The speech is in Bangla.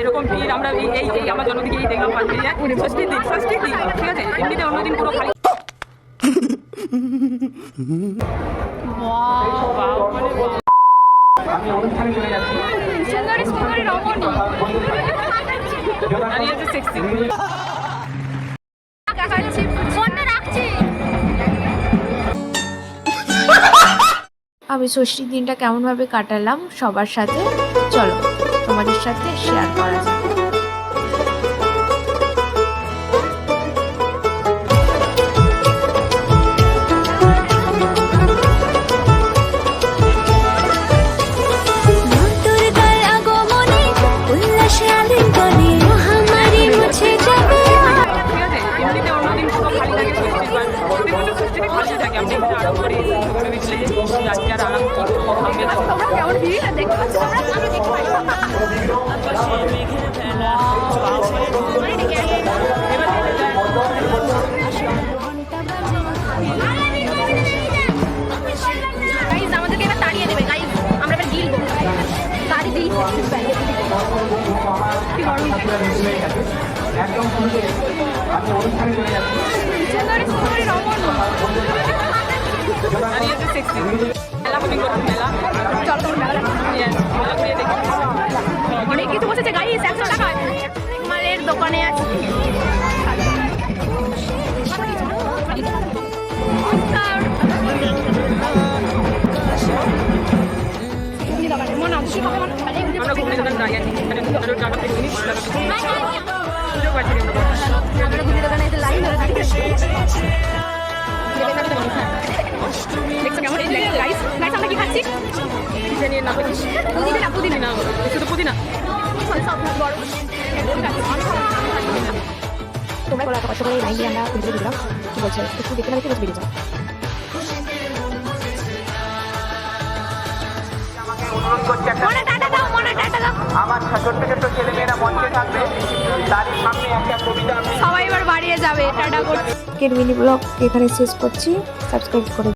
এরকম ভিড় আমরা এই এই এই আমার জন্মদিকেই দেখলাম পাঁচ মিনিট। ষষ্ঠীর দিন ষষ্ঠীর দিন ঠিক আছে? এমনিতে অন্যদিন পুরো খালি। মানে wow। সুন্দরী সুন্দরী রমণী। আমি ষষ্ঠীর দিনটা কেমন ভাবে কাটালাম সবার সাথে? চলো তোমাদের সাথে শেয়ার করা যাক। এমনিতে অন্যদিন খালি থাকে ষষ্ঠীর বার ষষ্ঠীতে খালি থাকে আমি এখানে আরাম করে ছবি মিছিলে যাচ্ছি আর আরাম পাই গাইজ আমাদেরকে এবার তাড়িয়ে দেবে গাইজ আমরা এবার গিলবো। তাড়ি দিই। কি গরম সুন্দরী অনেক কিছু বসেছে গাইস একশো টাকা মালের দোকানে আছে আমরা ঘুরে দোকান দাঁড়িয়ে আছি টাকা জিনিস সুযোগ ছোট্ট ছোট্ট ছেলে মেয়েরা সামনে একটা সবাই এবার বাড়িয়ে যাবে মিনি ব্লগ এখানে শেষ করছি। সাবস্ক্রাইব করে